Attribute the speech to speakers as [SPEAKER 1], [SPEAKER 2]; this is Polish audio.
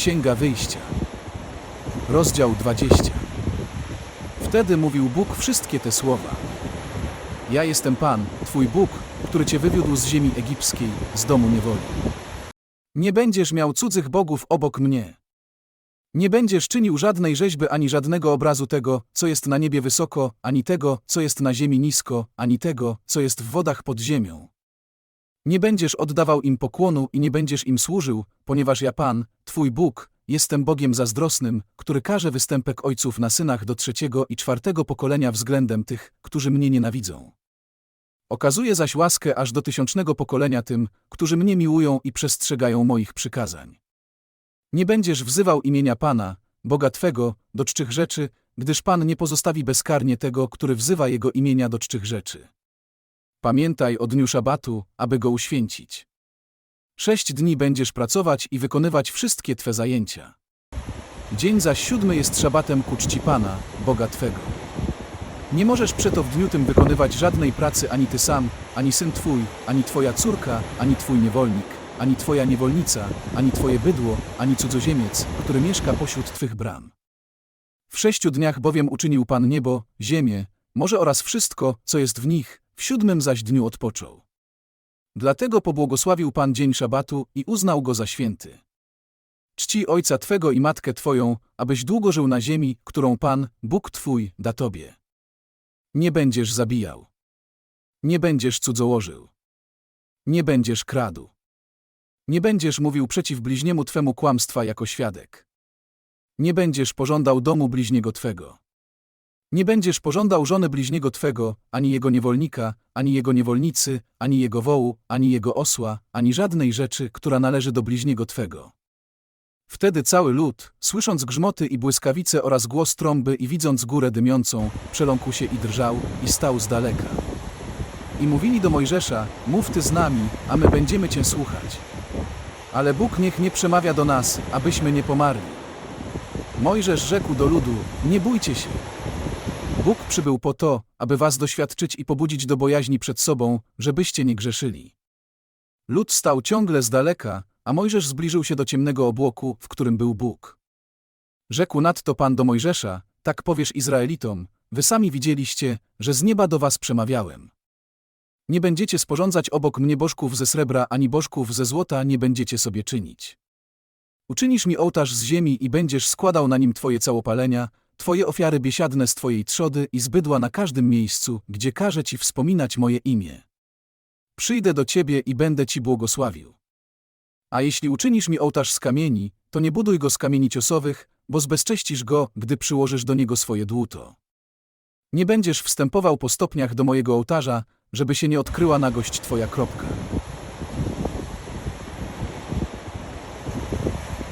[SPEAKER 1] Księga Wyjścia. Rozdział 20. Wtedy mówił Bóg wszystkie te słowa. Ja jestem Pan, Twój Bóg, który Cię wywiódł z ziemi egipskiej, z domu niewoli. Nie będziesz miał cudzych bogów obok mnie. Nie będziesz czynił żadnej rzeźby ani żadnego obrazu tego, co jest na niebie wysoko, ani tego, co jest na ziemi nisko, ani tego, co jest w wodach pod ziemią. Nie będziesz oddawał im pokłonu i nie będziesz im służył, ponieważ ja Pan, Twój Bóg, jestem Bogiem zazdrosnym, który każe występek ojców na synach do trzeciego i czwartego pokolenia względem tych, którzy mnie nienawidzą. Okazuje zaś łaskę aż do tysiącznego pokolenia tym, którzy mnie miłują i przestrzegają moich przykazań. Nie będziesz wzywał imienia Pana, Boga Twego, do czczych rzeczy, gdyż Pan nie pozostawi bezkarnie tego, który wzywa Jego imienia do czczych rzeczy. Pamiętaj o dniu szabatu, aby go uświęcić. Sześć dni będziesz pracować i wykonywać wszystkie Twe zajęcia. Dzień zaś siódmy jest szabatem ku czci Pana, Boga Twego. Nie możesz przeto w dniu tym wykonywać żadnej pracy ani Ty sam, ani syn Twój, ani Twoja córka, ani Twój niewolnik, ani Twoja niewolnica, ani Twoje bydło, ani cudzoziemiec, który mieszka pośród Twych bram. W sześciu dniach bowiem uczynił Pan niebo, ziemię, morze oraz wszystko, co jest w nich, w siódmym zaś dniu odpoczął. Dlatego pobłogosławił Pan dzień szabatu i uznał go za święty. Czci ojca Twego i matkę Twoją, abyś długo żył na ziemi, którą Pan, Bóg Twój, da Tobie. Nie będziesz zabijał. Nie będziesz cudzołożył. Nie będziesz kradł. Nie będziesz mówił przeciw bliźniemu Twemu kłamstwa jako świadek. Nie będziesz pożądał domu bliźniego Twego. Nie będziesz pożądał żony bliźniego Twego, ani jego niewolnika, ani jego niewolnicy, ani jego wołu, ani jego osła, ani żadnej rzeczy, która należy do bliźniego Twego. Wtedy cały lud, słysząc grzmoty i błyskawice oraz głos trąby i widząc górę dymiącą, przeląkł się i drżał, i stał z daleka. I mówili do Mojżesza, mów Ty z nami, a my będziemy Cię słuchać. Ale Bóg niech nie przemawia do nas, abyśmy nie pomarli. Mojżesz rzekł do ludu, nie bójcie się. Bóg przybył po to, aby was doświadczyć i pobudzić do bojaźni przed sobą, żebyście nie grzeszyli. Lud stał ciągle z daleka, a Mojżesz zbliżył się do ciemnego obłoku, w którym był Bóg. Rzekł nadto Pan do Mojżesza, tak powiesz Izraelitom, wy sami widzieliście, że z nieba do was przemawiałem. Nie będziecie sporządzać obok mnie bożków ze srebra ani bożków ze złota nie będziecie sobie czynić. Uczynisz mi ołtarz z ziemi i będziesz składał na nim twoje całopalenia, twoje ofiary biesiadne z twojej trzody i z bydła na każdym miejscu, gdzie każę ci wspominać moje imię. Przyjdę do ciebie i będę ci błogosławił. A jeśli uczynisz mi ołtarz z kamieni, to nie buduj go z kamieni ciosowych, bo zbezcześcisz go, gdy przyłożysz do niego swoje dłuto. Nie będziesz wstępował po stopniach do mojego ołtarza, żeby się nie odkryła nagość twoja kropka.